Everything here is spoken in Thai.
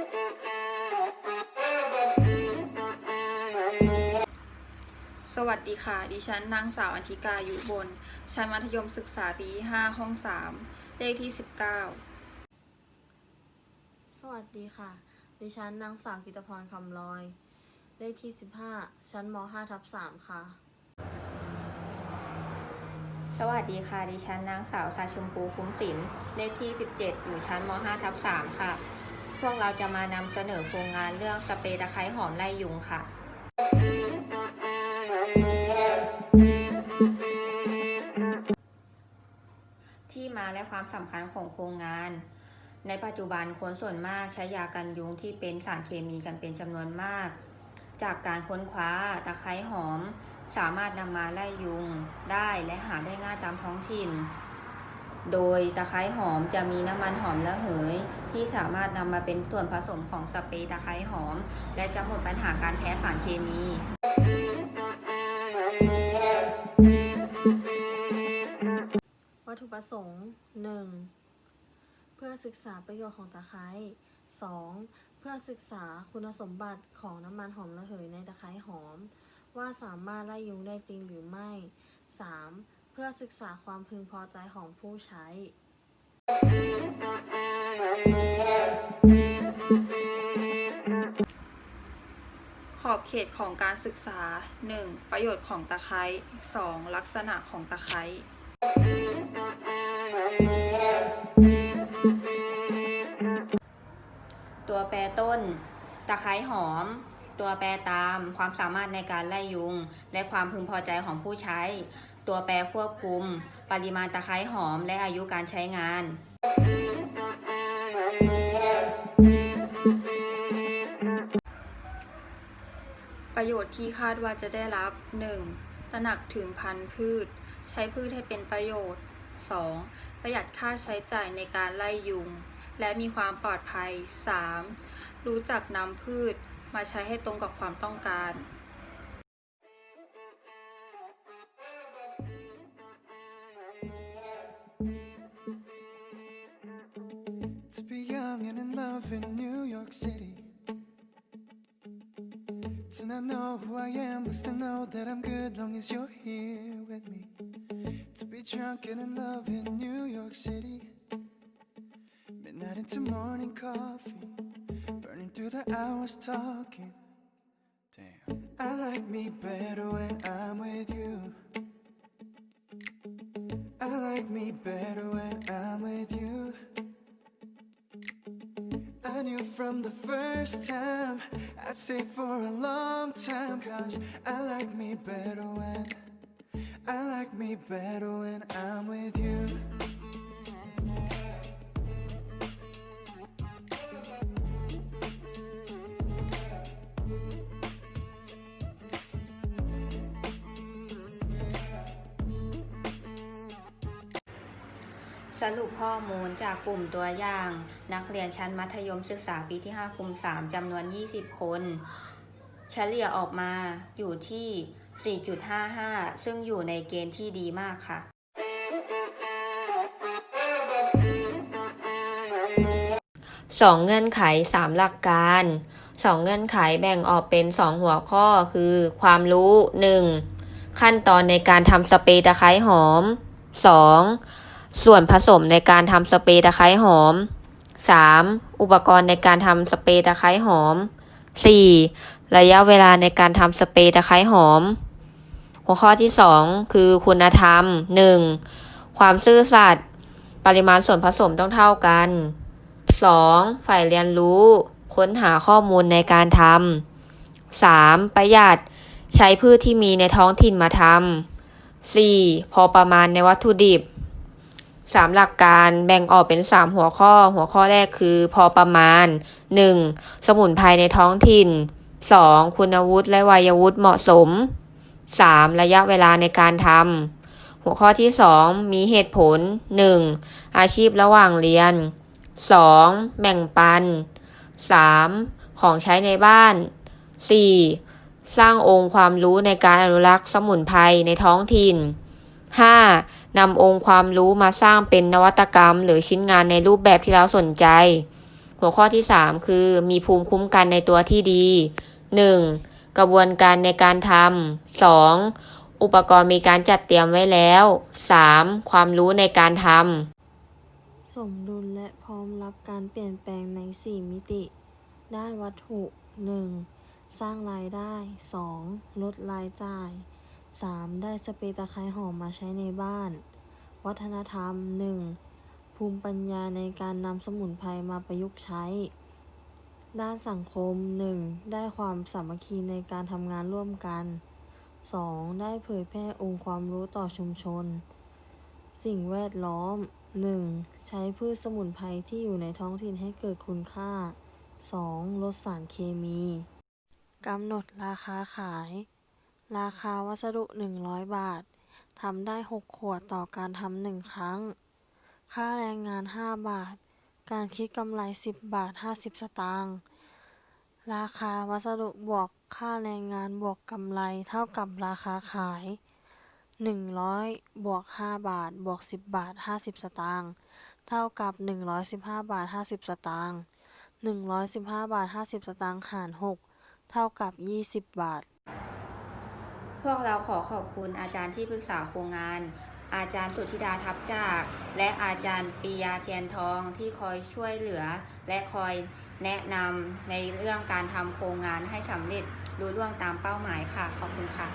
สวัสดีค่ะ ดิฉันนางสาวอันธิกาอยู่บน ชั้นมัธยมศึกษาปีที่5ห้อง3เลขที่19สวัสดีค่ะ ดิฉันนางสาวกิตพรคำลอย เลขที่15ชั้นม5ทับ3ค่ะ สวัสดีค่ะ ดิฉันนางสาวสาชมพูคุ้มศิลป์เลขที่17อยู่ชั้นม5ทับ3ค่ะ พวกเราจะมานำเสนอโครงงานเรื่องสเปรย์ตะไคร้หอมไล่ยุงค่ะ ที่มาและความสำคัญของโครงงาน ในปัจจุบันคนส่วนมากใช้ยากันยุงที่เป็นสารเคมีกันเป็นจำนวนมาก จากการค้นคว้าตะไคร้หอม สามารถนำมาไล่ยุงได้และหาได้ง่ายตามท้องถิ่น โดยตะไคร้หอมจะมีน้ำมันหอมระเหย ที่สามารถนำมาเป็นส่วนผสมของสเปรย์ตะไคร้หอม และจะหมดปัญหาการแพ้สารเคมีวัตถุประสงค์ 1. เพื่อศึกษาประโยชน์ของตะไคร้ 2. เพื่อศึกษาคุณสมบัติของน้ำมันหอมระเหยในตะไคร้หอม ว่าสามารถไล่ยุงได้จริงหรือไม่ 3. เพื่อศึกษาความพึงพอใจของผู้ใช้ ขอบเขตของการศึกษา 1. ประโยชน์ของตะไคร้ 2. ลักษณะของตะไคร้ตัวแปรต้น ตะไคร้หอม ตัวแปรตาม ความสามารถในการไล่ยุง และความพึงพอใจของผู้ใช้ ตัวแปรควบคุม ปริมาณตะไคร้หอมและอายุการใช้งาน ประโยชน์ที่คาดว่าจะได้รับ 1. ตระหนักถึงพันธุ์พืช ใช้พืชให้เป็นประโยชน์ 2. ประหยัดค่าใช้จ่ายในการไล่ยุง และมีความปลอดภัย 3. รู้จักนำพืชมาใช้ให้ตรงกับความต้องการ and in New York City. To not know who I am, but still know that I'm good long as you're here with me. To be drunk and in love in New York City. Midnight into morning coffee, burning through the hours talking. Damn, I like me better when I'm with you. I like me better when I'm with you. Knew from the first time. I'd stay for a long time Cause I like me better when I like me better when I'm with you สรุปข้อมูลจากกลุ่มตัวอย่าง นักเรียนชั้นมัธยมศึกษาปีที่5คุม3 จำนวน 20 คน เฉลี่ยออกมาอยู่ที่ 4.55 ซึ่งอยู่ในเกณฑ์ที่ดีมากค่ะสองเงื่อนไขสามหลักการสองเงื่อนไขแบ่งออกเป็นสองหัวข้อคือ ความรู้หนึ่งขั้นตอนในการทำสเปรย์ตะไคร้หอมสอง ส่วนผสมในการทำสเปรย์ตะไคร้หอมสามอุปกรณ์ในการทำสเปรย์ตะไคร้หอมสี่ระยะเวลาในการทำสเปรย์ตะไคร้หอม หัวข้อที่สองคือคุณธรรมหนึ่งความซื่อสัตย์ปริมาณส่วนผสมต้องเท่ากัน 2. ฝ่ายเรียนรู้ ค้นหาข้อมูลในการทำ 3. ประหยัด ใช้พืชที่มีในท้องถิ่นมาทำ 4. พอประมาณในวัตถุดิบ 3 หลักการแบ่งออกเป็น 3 หัวข้อ หัวข้อแรกคือพอประมาณ 1. สมุนไพรในท้องถิ่น 2. คุณวุฒิและวัยวุฒิเหมาะสม 3. ระยะเวลาในการทำหัวข้อที่ 2 มีเหตุผล 1. อาชีพระหว่างเรียน 2. แบ่งปัน 3. ของใช้ในบ้าน 4. สร้างองค์ความรู้ในการอนุรักษ์สมุนไพรในท้องถิ่น 5. นำองค์ความรู้มาสร้างเป็นนวัตกรรม หรือชิ้นงานในรูปแบบที่เราสนใจ หัวข้อที่ 3 คือ มีภูมิคุ้มกันในตัวที่ดี 1. กระบวนการในการทำ 2. อุปกรณ์มีการจัดเตรียมไว้แล้ว 3. ความรู้ในการทำ สมดุลและพร้อมรับการเปลี่ยนแปลงใน 4 มิติ ด้านวัตถุ 1. สร้างรายได้ 2. ลดรายจ่าย 3. ได้สเปรย์ตะไคร้หอมมาใช้ในบ้าน วัฒนธรรม 1. ภูมิปัญญาในการนำสมุนไพรมาประยุกต์ใช้ ด้านสังคม 1. ได้ความสามัคคีในการทำงานร่วมกัน 2. ได้เผยแพร่องค์ความรู้ต่อชุมชน สิ่งแวดล้อม 1. ใช้พืชสมุนไพรที่อยู่ในท้องถิ่นให้เกิดคุณค่า 2. ลดสารเคมี กำหนดราคาขาย ราคาวัสดุ 100 บาท ทำได้ 6 ขวดต่อการทำหนึ่งครั้ง ค่าแรงงาน 5 บาท การคิดกำไร 10 บาท 50 สตางค์ ราคาวัสดุบวกค่าแรงงานบวกกำไรเท่ากับราคาขาย 100 บวก 5 บาท บวก 10 บาท 50 สตางค์ เท่ากับ 115 บาท 50 สตางค์ 115 บาท 50 สตางค์ หาร 6 เท่ากับ 20 บาท พวกเราขอขอบคุณอาจารย์ที่ปรึกษาโครงงาน อาจารย์สุธิดาทับจาก และอาจารย์ปียาเทียนทองที่คอยช่วยเหลือ และคอยแนะนำในเรื่องการทำโครงงานให้สำเร็จรุ่ร่วงตามเป้าหมายค่ะ ขอบคุณค่ะ